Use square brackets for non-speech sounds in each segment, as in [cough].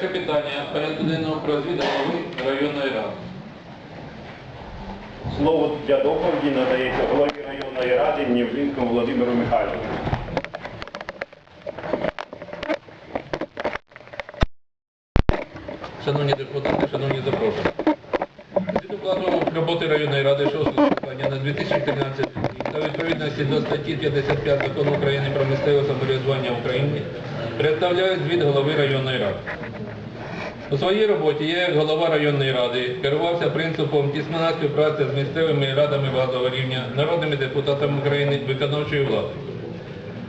Перше питання порядку денного про звіт голови районної ради. Слово для доповіді надається голові районної ради Нєвлінському Володимиру Михайловичу. Шановні депутати, шановні запрошені. Звіт укладу роботи районної ради 6 скликання на 2013 рік та відповідності до статті 55 Закону України про місцеве самоврядування в Україні представляє звіт голови районної ради. У своїй роботі я як голова районної ради керувався принципом тісна співпраця з місцевими радами базового рівня, народними депутатами України, виконавчою владою.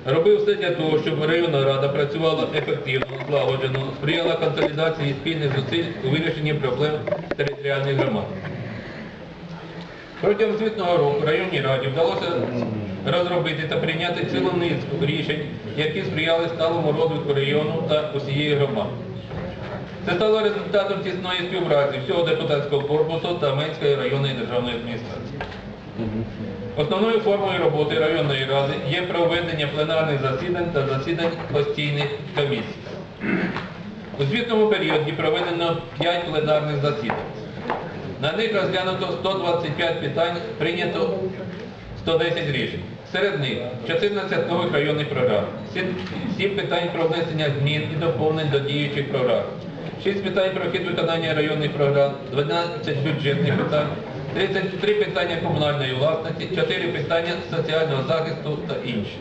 Робив все для того, щоб районна рада працювала ефективно, злагоджено, сприяла консолідації спільних зусиль у вирішенні проблем територіальних громад. Протягом звітного року районній раді вдалося розробити та прийняти цілу низку рішень, які сприяли сталому розвитку району та усієї громади. Це стало результатом тісної співпраці всього депутатського корпусу та Менської районної державної адміністрації. Основною формою роботи районної ради є проведення пленарних засідань та засідань постійних комісій. У звітному періоді проведено 5 пленарних засідань. На них розглянуто 125 питань, прийнято 110 рішень. Серед них 14 нових районних програм, 7 питань про внесення змін і доповнень до діючих програм, 6 питань про хід виконання районних програм, 12 бюджетних питань, 33 питання комунальної власності, 4 питання соціального захисту та інші.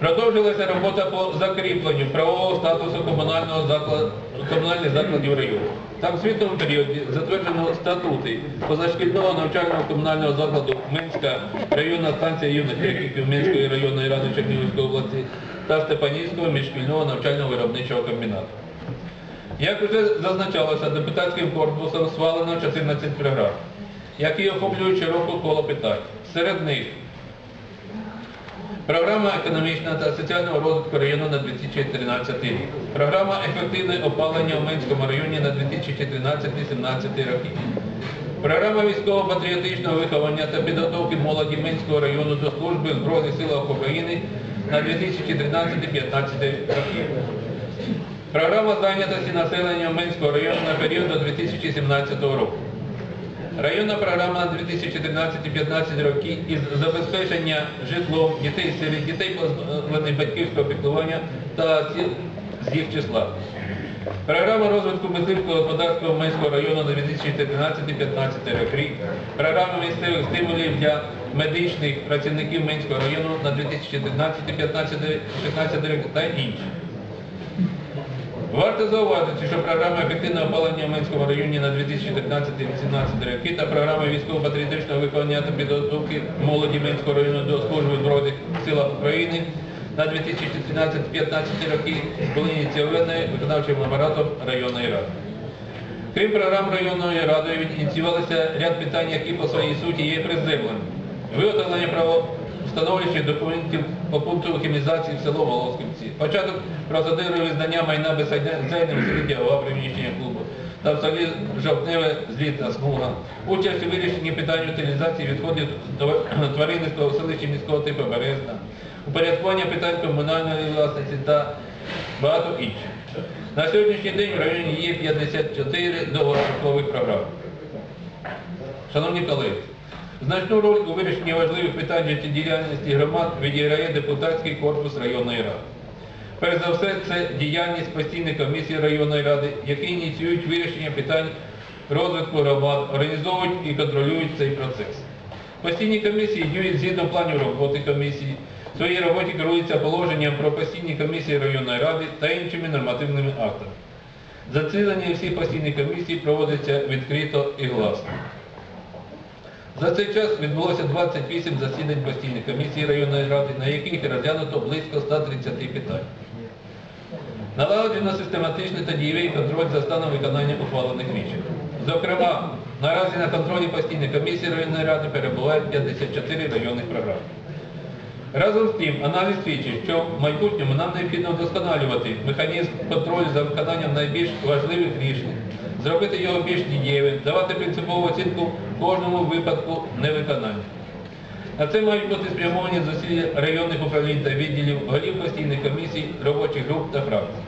Продовжилася робота по закріпленню правового статусу комунального закладу, комунальних закладів району. Там в звітному періоді затверджено статути позашкільного навчального комунального закладу Минська районна станція юних техніків Минської районної ради Чернігівської області та Степанівського міжшкільного навчального виробничого комбінату. Як вже зазначалося, депутатським корпусом свалено 14 програм, які охоплюють широке коло питань. Серед них Програма економічного та соціального розвитку району на 2013 рік. Програма ефективне опалення у Минському районі на 2013-2017 роки. Програма військово-патріотичного виховання та підготовки молоді Минського району до служби в Збройних силах України на 2013-2015 роки. Програма зайнятості населення Минського району на період до 2017 року. Районна програма на 2014-2015 роки із забезпечення житлом дітей сиріт, дітей позбавлених батьківського піклування та осіб з їх числа. Програма розвитку мисливського господарства Минського району на 2013-2015 роки. Програма місцевих стимулів для медичних працівників Минського району на 2014-2015 роки та інші. Варто зауважити, що програма ефективного опалення в Минському районі на 2015-2018 роки та програма військово-патріотичного виконання та підготовки молоді Минського району до служби Збройних силах України на 2014-2015 роки були ініційовані виконавчим апаратом районної ради. Крім програм районної ради, ініціювалися ряд питань, які по своїй суті є приземлені. Виготовлення правовстановлюючих документів по пункту хімізації в село Волосківці, початок процедури визнання майна безхазяйним в селі приміщення клубу та в селі Жовтневе злітна смуга, участь у вирішенні питань утилізації відходів тваринництва у селищі міського типу Березна, упорядкування питань комунальної власності та багато інших. На сьогоднішній день в районі є 54 довгострокових програм. Шановні колеги, значну роль у вирішенні важливих питань життєдіяльності громад відіграє депутатський корпус районної ради. Перш за все, це діяльність постійних комісій районної ради, які ініціюють вирішення питань розвитку громад, організовують і контролюють цей процес. Постійні комісії діють згідно планів роботи комісії, в своїй роботі керуються положенням про постійні комісії районної ради та іншими нормативними актами. Засідання всіх постійних комісій проводиться відкрито і гласно. За цей час відбулося 28 засідань постійних комісій районної ради, на яких розглянуто близько 130 питань. Налагоджено систематичний та дієвий контроль за станом виконання ухвалених рішень. Зокрема, наразі на контролі постійних комісій районної ради перебувають 54 районних програми. Разом з тим, аналіз свідчить, що в майбутньому нам необхідно вдосконалювати механізм контролю за виконанням найбільш важливих рішень, зробити його більш дієвим, давати принципову оцінку кожному випадку невиконання. На це мають бути спрямовані зусилля районних управлінь та відділів, голів постійних комісій, робочих груп та фракцій.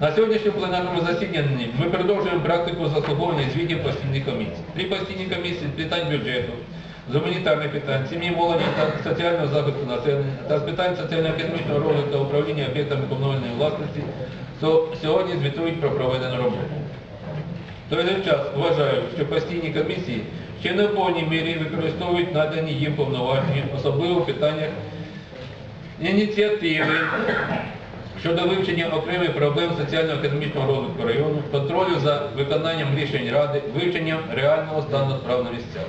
На сьогоднішньому пленарному засіданні ми продовжуємо практику заслуговування звітів постійних комісій. Три постійні комісії з питань бюджету, з гуманітарних питань, сім'ї, молоді та соціального захисту населення та з питань соціально-економічного розвитку та управління об'єктами комунальної власності сьогодні звітують про проведену роботу. В той же час вважаю, що постійні комісії ще не в повній мірі використовують надані їм повноваження, особливо в питаннях ініціативи щодо вивчення окремих проблем соціально-економічного розвитку району, контролю за виконанням рішень Ради, вивчення реального стану справ на місцях.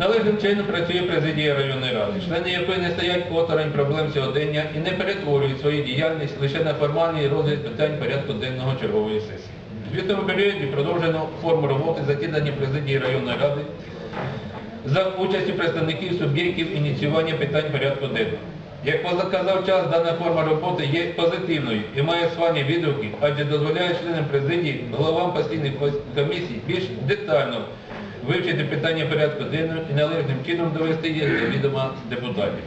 Належним чином працює президія районної ради, члени якої не стоять осторонь проблем сьогодення і не перетворюють свою діяльність лише на формальний розгляд питань порядку денного чергової сесії. В звітному періоді продовжено форму роботи засідання президії районної ради за участю представників суб'єктів ініціювання питань порядку денного. Як показав час, дана форма роботи є позитивною і має свані відгуки, адже дозволяє членам президії, головам постійних комісій більш детально вивчити питання порядку денного і належним чином довести їх до відома депутатів.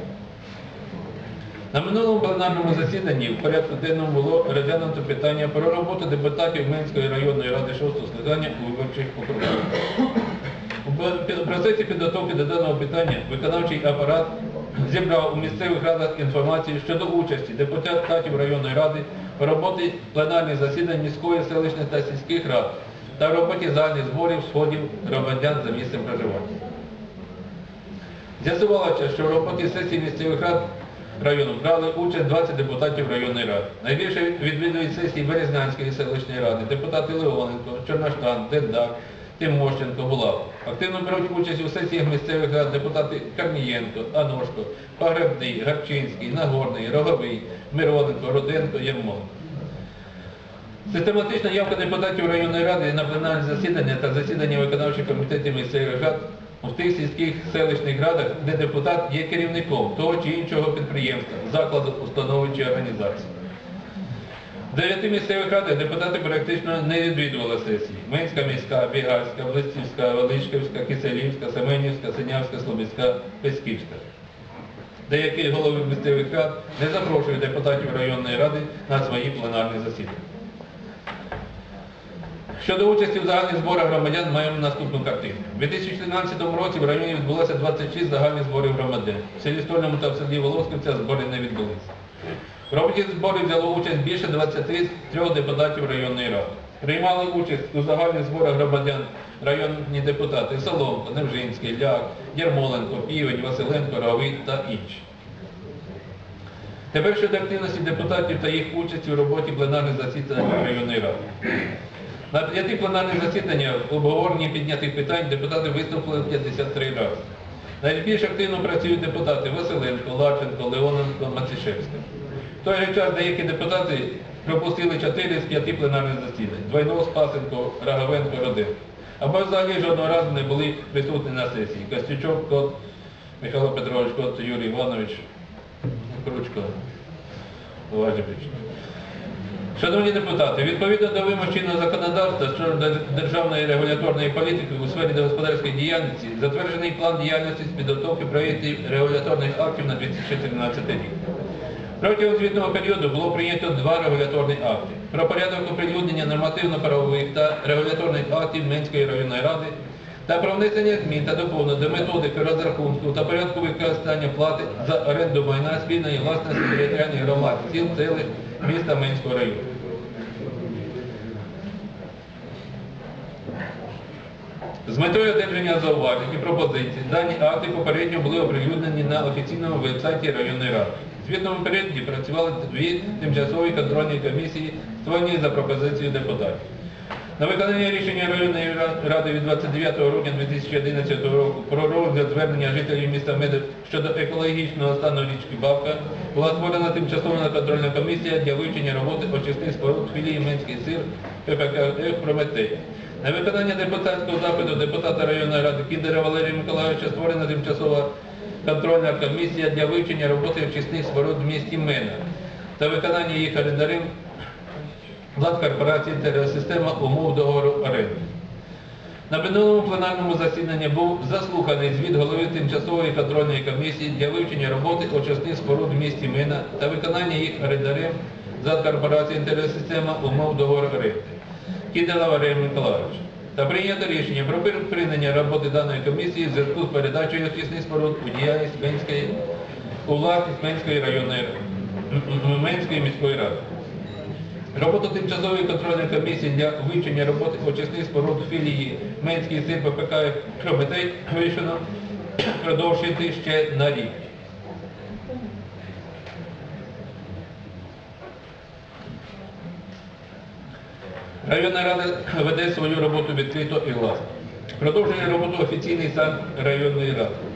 На минулому пленарному засіданні в порядку денному було розглянуто питання про роботу депутатів Менської районної ради 6 скликання у виборчих округах. У процесі підготовки до даного питання виконавчий апарат зібрав у місцевих радах інформацію щодо участі депутатів районної ради у роботі пленарних засідань міської, селищних та сільських рад та роботі загальних зборів сходів громадян за місцем проживання. З'ясувалося, що в роботі сесії місцевих рад району брали участь 20 депутатів районної ради. Найбільше відвідують сесії Березнянської селищної ради, депутати Леоненко, Чорноштан, Дедак, Тимощенко, Булав. Активно беруть участь у сесіях місцевих рад депутати Карнієнко, Аношко, Погребний, Гарчинський, Нагорний, Роговий, Мироненко, Роденко, Єрмонко. Систематична явка депутатів районної ради на пленарні засідання та засідання виконавчих комітетів місцевих рад у тих сільських селищних радах, де депутат є керівником того чи іншого підприємства, закладу, установи чи організації. В дев'яти місцевих радах депутати практично не відвідували сесії. Минська міська, Бігальська, Блистівська, Величківська, Киселівська, Семенівська, Синявська, Слобідська, Песківська. Деякі голови місцевих рад не запрошують депутатів районної ради на свої пленарні засідання. Щодо участі в загальних зборах громадян маємо наступну картину. У 2014 році в районі відбулося 26 загальних зборів громадян. В селі Стольному та в селі Волосківця збори не відбулися. В роботі зборів взяло участь більше 23 депутатів районної ради. Приймали участь у загальних зборах громадян районні депутати Соломко, Невжинський, Ляк, Єрмоленко, Півень, Василенко, Равий та інші. Тепер щодо активності депутатів та їх участі у роботі пленарних засідань районної ради. На п'яти пленарних засіданнях в обговоренні піднятих питань депутати виступили 53 рази. Найбільш активно працюють депутати Василенко, Ларченко, Леоненко, Мацішевська. В той же час деякі депутати пропустили 4 з 5 пленарних засідань. Двойнов, Спасенко, Раговенко, Роденко. Або взагалі жодного разу не були присутні на сесії. Костючок, Кот, Михайло Петрович, Кот, Юрій Іванович, Кручко, Важевич. Шановні депутати, відповідно до вимог чинного законодавства щодо державної регуляторної політики у сфері господарської діяльності, затверджений план діяльності з підготовки проєктів регуляторних актів на 2013 рік. Протягом звітного періоду було прийнято два регуляторні акти. Про порядок оприлюднення нормативно-правових та регуляторних актів Менської районної ради та про внесення змін та доповнень до методики розрахунку та порядку використання плати за оренду майна спільної власності територіальних громад сіл, селищ міста Менського району. З метою одержання зауважень і пропозицій дані акти попередньо були оприлюднені на офіційному веб-сайті районної ради. Звітному періоді працювали дві тимчасові контрольні комісії, створені за пропозицією депутатів. На виконання рішення районної ради від 29 грудня 2011 року про розгляд звернення жителів міста Медик щодо екологічного стану річки Бабка була створена тимчасова контрольна комісія для вивчення роботи очисних споруд філії Менський сир ППК Прометей. На виконання депутатського запиту депутата районної ради Кіндера Валерія Миколаївича створена тимчасова контрольна комісія для вивчення роботи очисних споруд в місті Мена та виконання їх орендарем Влад корпорації «Тереосистема» умов договору оренди. На минулому пленарному засіданні був заслуханий звіт голови тимчасової контрольної комісії для вивчення роботи очисних споруд в місті Мина та виконання їх орендарем за корпорацією інтерес-система умов договору оренди. Кідала Валерій Миколаївич. Та прийнято рішення про припинення роботи даної комісії в зв'язку з передачею очисних споруд у діяльність Менської у власність Менської районної Менської міської ради. Роботу тимчасової контрольної комісії для вивчення роботи очисних споруд філії Менський сир ППК Прометей вирішено продовжити ще на рік. Районна рада веде свою роботу відкрито і власно. Продовжує роботу офіційний сайт районної ради.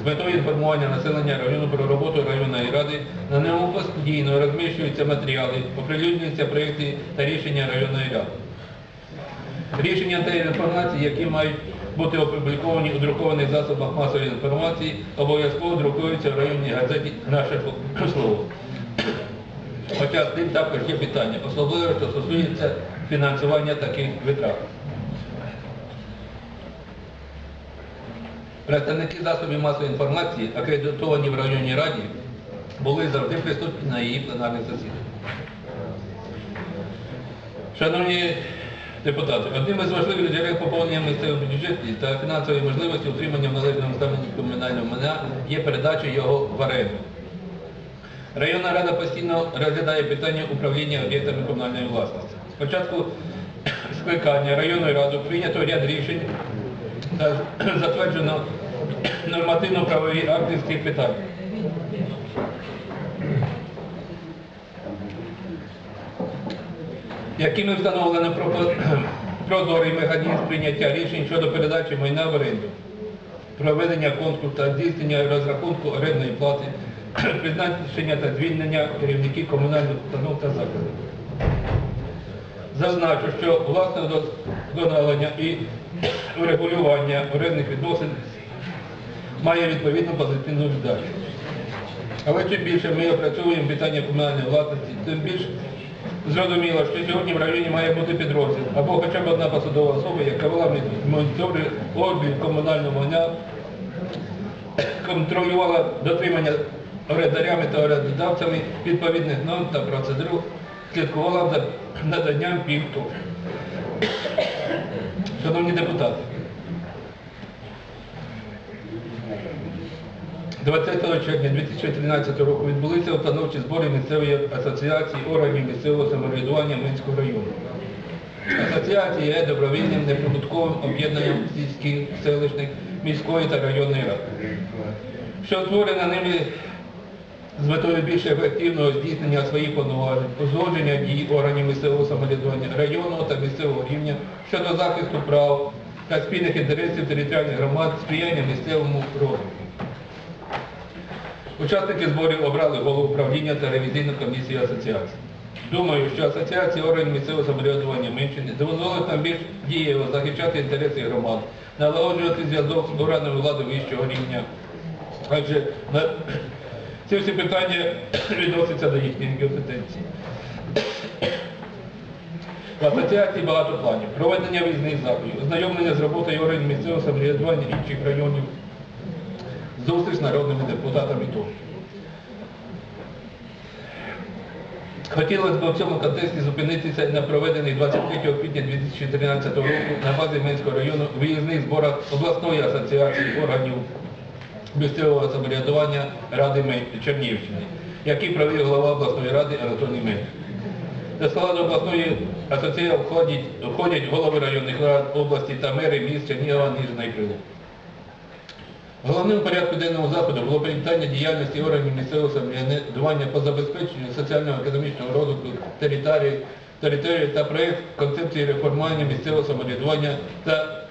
З метою інформування населення району про роботу районної ради на ньому постійно розміщуються матеріали, оприлюднюються проєкти та рішення районної ради. Рішення та інформації, які мають бути опубліковані у друкованих засобах масової інформації, обов'язково друкуються в районній газеті «Наше слово». Хоча з тим також є питання, особливо, що стосується фінансування таких витрат. Представники засобів масової інформації, акредитовані в районній раді, були завжди присутні на її пленарних засіданнях. Шановні депутати, одним із важливих джерел поповнення місцевого бюджету та фінансової можливості утримання в належному стані комунального майна є передача його в оренду. Районна рада постійно розглядає питання управління об'єктами комунальної власності. Спочатку скликання районної ради прийнято ряд рішень та затверджено нормативно-правові акти з цих питань. якими встановлено [clears throat] прозорий механізм прийняття рішень щодо передачі майна в оренду, проведення конкурсу та здійснення розрахунку орендної плати, [clears throat] призначення та звільнення керівників комунальних установ та закладів. Зазначу, що власне вдосконалення і [clears throat] урегулювання орендних відносин має відповідну позитивну віддачу. Але чим більше ми опрацьовуємо питання комунальної власності, тим більш зрозуміло, що сьогодні в районі має бути підрозділ або хоча б одна посадова особа, яка вела моніторинг облік комунального майна, контролювала дотримання орендарями та орендодавцями відповідних норм та процедур, слідкувала за наданням пільг. Шановні депутати, 20 червня 2013 року відбулися установчі збори місцевої асоціації органів місцевого самоврядування Минського району. Асоціація є добровільним неприбутковим об'єднанням сільських, селищних, міської та районної ради, що створена ними з метою більш ефективного здійснення своїх повноважень, узгодження дій органів місцевого самоврядування районного та місцевого рівня щодо захисту прав та спільних інтересів територіальних громад, сприяння місцевому розвитку. Учасники зборів обрали голову управління та ревізійну комісію асоціації. Думаю, що асоціація органів місцевого самоврядування Менщини дозволить нам більш дієво захищати інтереси громад, налагоджувати зв'язок з органами влади вищого рівня. Адже на... [clears throat] ці всі питання відносяться до їхньої компетенції. В асоціації багато планів. Проведення візних заходів, ознайомлення з роботою органів місцевого самоврядування інших районів, зустріч з народними депутатами тощо. Хотілося б в цьому контексті зупинитися на проведених 23 квітня 2013 року на базі Менського району виїзних зборах обласної асоціації органів місцевого самоврядування Ради Чернігівщини, які провів голова обласної ради Анатолій Мельник. До складу обласної асоціації входять, голови районних рад області та мери міст Чернігова, Ніжина і Крилова. Головним порядку денного заходу було привітання діяльності органів місцевого самоврядування по забезпеченню соціально-економічного розвитку території, території та проєкт концепції реформування місцевого самоврядування та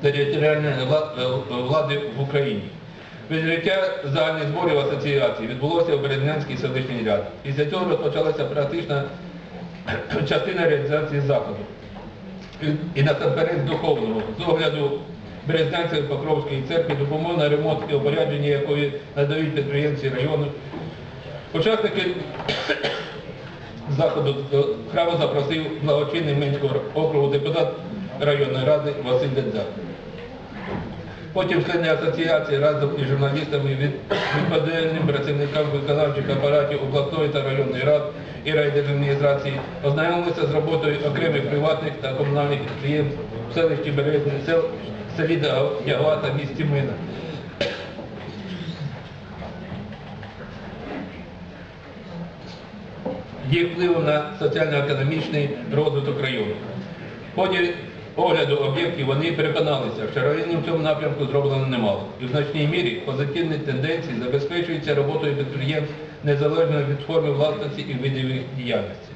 територіальної е, влади в Україні. Відкриття загальних зборів асоціації відбулося у Березнянській селищній раді. Після цього розпочалася практична [clears throat] частина реалізації заходу. І- І насамперед духовного, з огляду Березнянської Покровської церкви, допомога на ремонт і опорядження якої надають підприємці району. Учасники заходу храму запросив благочинний Минського округу депутат районної ради Василь Дедзак. Потім члени асоціації разом із журналістами від відповідальним працівникам виконавчих апаратів обласної та районної рад і райдержадміністрації, ознайомилися з роботою окремих приватних та комунальних підприємств в селищі Березне, сел, селі Ягва та місті Мина. їх впливу на соціально-економічний розвиток району. В ході огляду об'єктів вони переконалися, що районі в цьому напрямку зроблено немало. І в значній мірі позитивні тенденції забезпечуються роботою підприємств незалежно від форми власності і видів діяльності.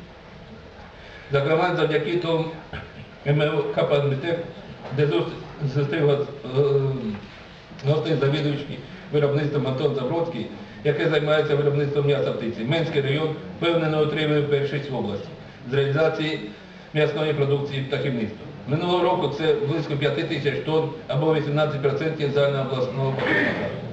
Зокрема, завдяки тому МЛ «Капанбітек», де зус- зустрів гос- гостей завідувачки виробництвом Антон Забродський, яке займається виробництвом м'яса птиці. Менський район впевнено отримує першість в області з реалізації м'ясної продукції птахівництва. Минулого року це близько 5 тисяч тонн або 18% загальнообласного потенціалу.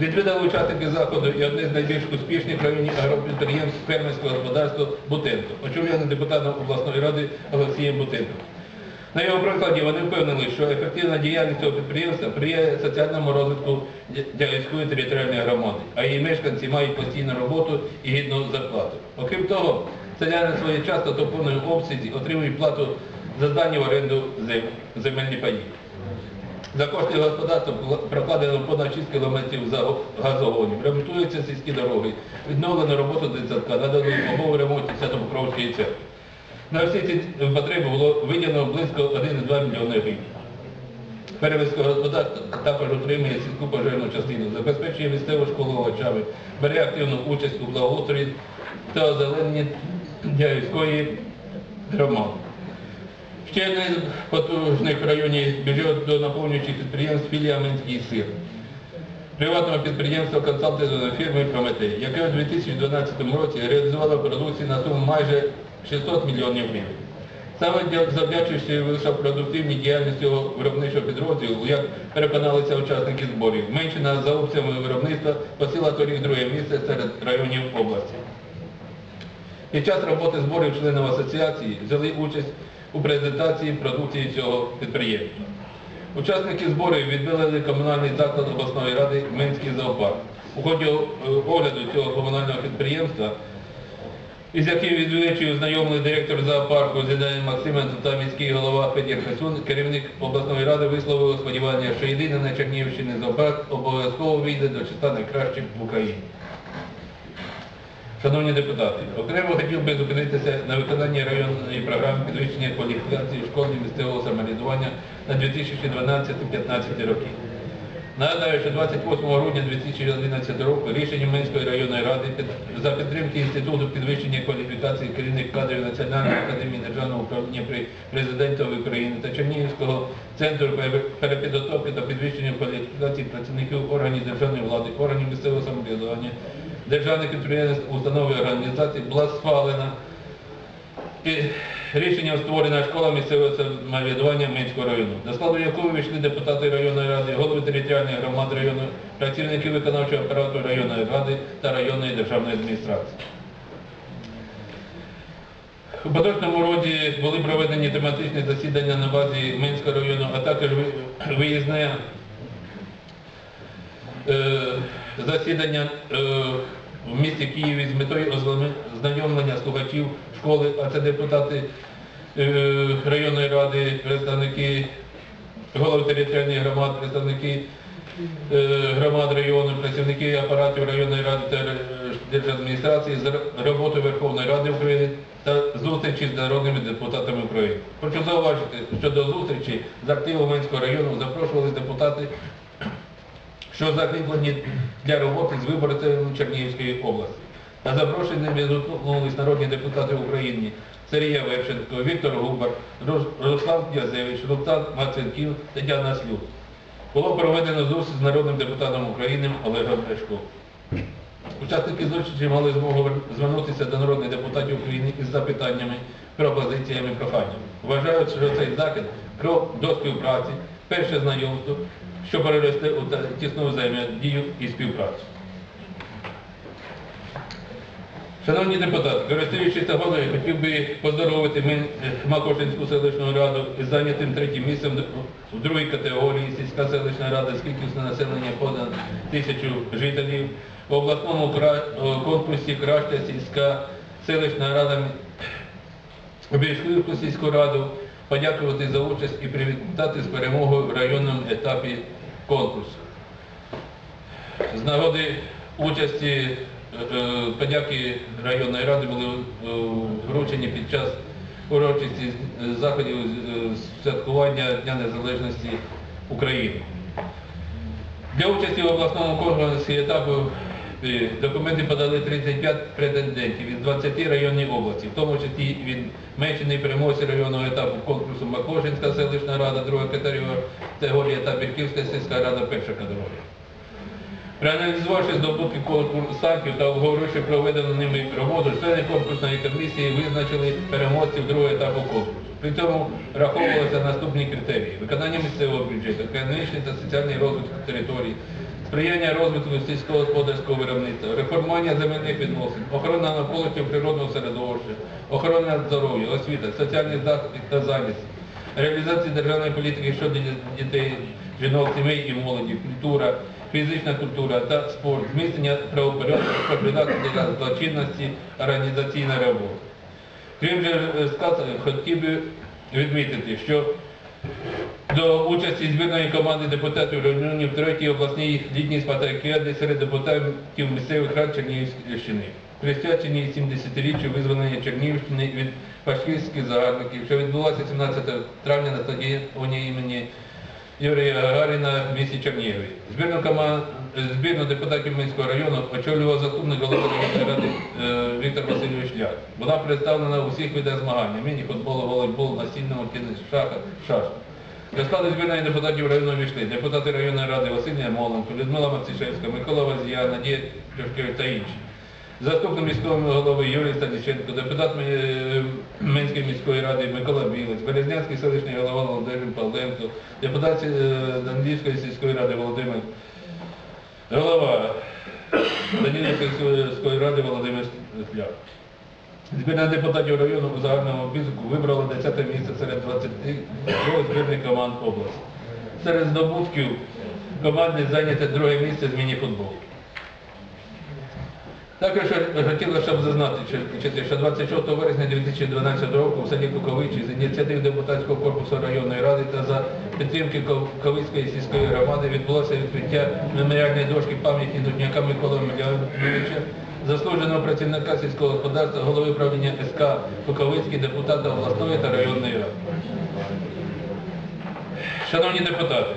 Відвідали учасники заходу і одне з найбільш успішних в районі агропідприємств фермерського господарства Бутенко, очолюване депутатом обласної ради Олексієм Бутенко. На його прикладі вони впевнили, що ефективна діяльність цього підприємства сприяє соціальному розвитку Дягільської територіальної громади, а її мешканці мають постійну роботу і гідну зарплату. Окрім того, селяни своєчасно та в повному обсязі отримують плату за здані в оренду земельні паї. За кошти господарства прокладено понад 6 кілометрів за газогонів, ремонтуються сільські дороги, відновлено роботу дитсадка, надано допомогу в ремонті Святопокровської церкви. На всі ці потреби було виділено близько 1,2 мільйони гривень. Перевезьке господарство також отримує сільську пожежну частину, забезпечує місцеву школу овочами, бере активну участь у благоустрої та озелененні Дягільської громади. Ще один потужний в районі бюджет до наповнюючих підприємств філія Минський сир. Приватного підприємства консалтингової фірми Прометей, яке у 2012 році реалізувало продукцію на суму майже 600 мільйонів гривень. Саме дя- завдячуючи високопродуктивній діяльності цього виробничого підрозділу, як переконалися учасники зборів, Меншина за опціями виробництва посіла торік друге місце серед районів області. Під час роботи зборів членів асоціації взяли участь у презентації продукції цього підприємства. Учасники зборів відвідали комунальний заклад обласної ради Минський зоопарк. У ході е, огляду цього комунального підприємства, із яким відвідувачі ознайомили директор зоопарку Зіданин Максименко та міський голова Федір Хасун, керівник обласної ради висловив сподівання, що єдиний на Чернігівщині зоопарк обов'язково вийде до числа найкращих в Україні. Шановні депутати, окремо хотів би зупинитися на виконанні районної програми підвищення кваліфікації школи місцевого самоврядування на 2012-2015 роки. Нагадаю, що 28 грудня 2011 року рішенням Минської районної ради за підтримки Інституту підвищення кваліфікації керівних кадрів Національної академії державного управління при президентові України та Чернігівського центру перепідготовки та підвищення кваліфікації працівників органів державної влади, органів місцевого самоврядування, державних підприємств, установ і організацій була схвалена рішенням створена школа місцевого самоврядування Минського району, до складу якої війшли депутати районної ради, голови територіальних громад району, працівники виконавчого апарату районної ради та районної державної адміністрації. У поточному році були проведені тематичні засідання на базі Минського району, а також ви- виїзне засідання е, в місті Києві з метою ознайомлення слухачів школи, а це депутати е, районної ради, представники голови територіальних громад, представники е, громад району, працівники апаратів районної ради та е, держадміністрації з роботи Верховної Ради України та зустрічі з народними депутатами України. Хочу зауважити, що до зустрічі з активом Менського району запрошували депутати що закріплені для роботи з виборцями Чернігівської області. На запрошення відгукнулись народні депутати України Сергія Вершенко, Віктор Губар, Рус- Руслан Князевич, Руслан Маценків, Тетяна Слюд. Було проведено зустріч з народним депутатом України Олегом Ляшко. Учасники зустрічі мали змогу звернутися до народних депутатів України із запитаннями, пропозиціями, проханнями. Вважають, що цей захід крок до співпраці, перше знайомство, що переросте у тісну взаємодію і співпрацю. Шановні депутати, користуючись нагодою, хотів би поздоровити е, Макошинську селищну раду із зайнятим третім місцем в другій категорії сільська селищна рада з населення понад тисячу жителів. В обласному конкурсі краща сільська селищна рада обійшли сільську раду, подякувати за участь і привітати з перемогою в районному етапі конкурсу. З нагоди участі е, е, подяки районної ради були е, вручені під час урочисті заходів святкування Дня Незалежності України. Для участі в обласному конкурсі етапу документи подали 35 претендентів із 20 районів області, в тому числі від Мечений переможці районного етапу конкурсу Макошинська селищна рада, друга категорія та Бірківська сільська рада, перша категорія. Проаналізувавши здобутки конкурсантів та обговоривши проведену ними роботу, члени конкурсної комісії визначили переможців другого етапу конкурсу. При цьому враховувалися наступні критерії: виконання місцевого бюджету, економічний та соціальний розвиток територій, сприяння розвитку сільськогосподарського виробництва, реформування земельних відносин, охорона навколишнього природного середовища, охорона здоров'я, освіта, соціальний захист та зайнятість, реалізація державної політики щодо дітей, жінок, сімей і молоді, культура, фізична культура та спорт, зміцнення правопорядку, профілактика злочинності, організаційна робота. Крім же е, хотів би відмітити, що до участі збірної команди депутатів районів третій обласній літній спартакіади серед депутатів місцевих рад Чернігівщини, присвячені 70-річчю визволення Чернігівщини від фашистських загарбників, що відбулося 17 травня на стадіоні імені Юрія Гагаріна в місті Чернігові. Збірну, кома- збірну депутатів Минського району очолював заступник голови районної ради е, Віктор Васильович Ляк. Вона представлена у всіх видах змагань, міні, футболу, волейбол, настільному теніс, шахах, шашок. До складу збірної депутатів району війшли депутати районної ради Василь Ярмоленко, Людмила Мацішевська, Микола Вазія, Надія Трошкевич та інші. Заступник міського голови Юрій Станіченко, депутат е, Минської міської ради Микола Білець, Березнянський селищний голова Володимир Павленко, депутат е, Данилівської сільської ради Володимир, голова Данилівської сільської ради Володимир Сляк. Збірна депутатів району у загальному підсумку вибрала 10 місце серед 22 збірних команд області. Серед здобутків команди зайняте друге місце з міні-футболу. Також хотілося, щоб зазначити, що 26 вересня 2012 року в селі Куковичі з ініціатив депутатського корпусу районної ради та за підтримки Ковицької сільської громади відбулося відкриття меморіальної дошки пам'яті Дудняка Миколи Мільяновича, заслуженого працівника сільського господарства, голови правління СК Куковицький, депутата обласної та районної ради. Шановні депутати,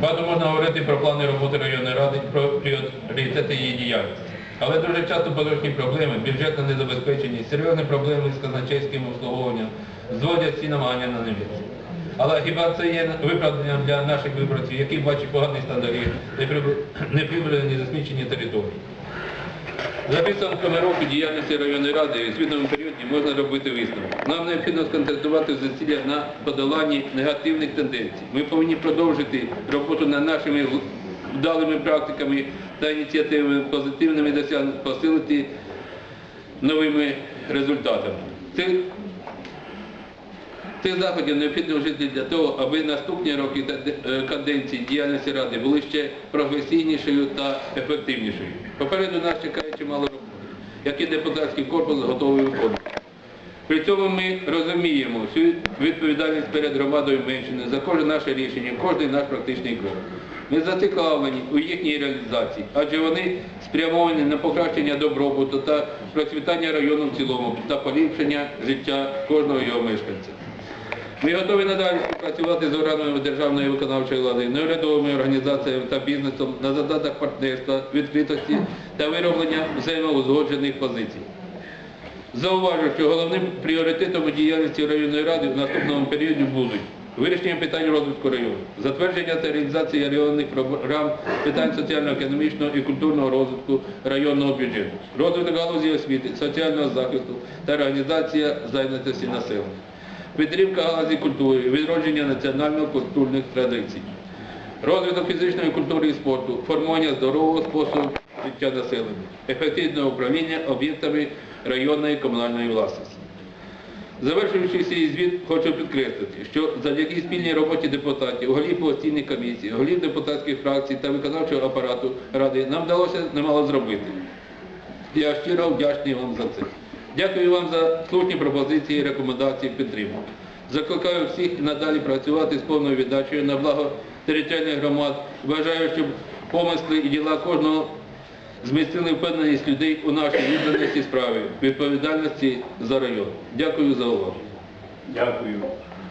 Багато можна говорити про плани роботи районної ради, про пріоритети її діяльності. Але дуже часто поточні проблеми, бюджетна незабезпеченість, серйозні проблеми з казначейським обслуговуванням зводять всі намагання на невіці. Але хіба це є виправданням для наших виборців, які бачать поганий стан доріг, неприбрані засмічені території? За підсумками року діяльності районної ради у звітному періоді можна робити висновок. Нам необхідно сконцентрувати зусилля на подоланні негативних тенденцій. Ми повинні продовжити роботу над нашими вдалими практиками та ініціативами, позитивними досягненнями, посилити новими результатами. Цих Цих заходів необхідно вжити для того, аби наступні роки е, каденції діяльності Ради були ще професійнішою та ефективнішою. Попереду нас чекає чимало роботи, які депутатський корпус готовий виконувати. При цьому ми розуміємо всю відповідальність перед громадою Меншини за кожне наше рішення, кожен наш практичний крок. Ми зацікавлені у їхній реалізації, адже вони спрямовані на покращення добробуту та процвітання району в цілому та поліпшення життя кожного його мешканця. Ми готові надалі співпрацювати з органами державної виконавчої влади, неурядовими організаціями та бізнесом на задатах партнерства, відкритості та вироблення взаємоузгоджених позицій. Зауважу, що головним пріоритетом у діяльності районної ради в наступному періоді будуть вирішення питань розвитку району, затвердження та реалізація районних програм питань соціально-економічного і культурного розвитку районного бюджету, розвиток галузі освіти, соціального захисту та організація зайнятості населення, підтримка галузі культури, відродження національно-культурних традицій, розвиток фізичної культури і спорту, формування здорового способу життя населення, ефективне управління об'єктами районної комунальної власності. Завершуючи свій звіт, хочу підкреслити, що завдяки спільній роботі депутатів, голів постійних комісій, голів депутатських фракцій та виконавчого апарату Ради нам вдалося немало зробити. Я щиро вдячний вам за це. Дякую вам за слушні пропозиції рекомендації підтримку. Закликаю всіх надалі працювати з повною віддачею на благо територіальних громад. Бажаю, щоб помисли і діла кожного змістили впевненість людей у нашій відданості справі, відповідальності за район. Дякую за увагу. Дякую.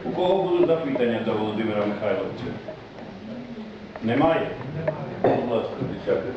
У кого будуть запитання до Володимира Михайловича? Немає? Будь ласка, десяте.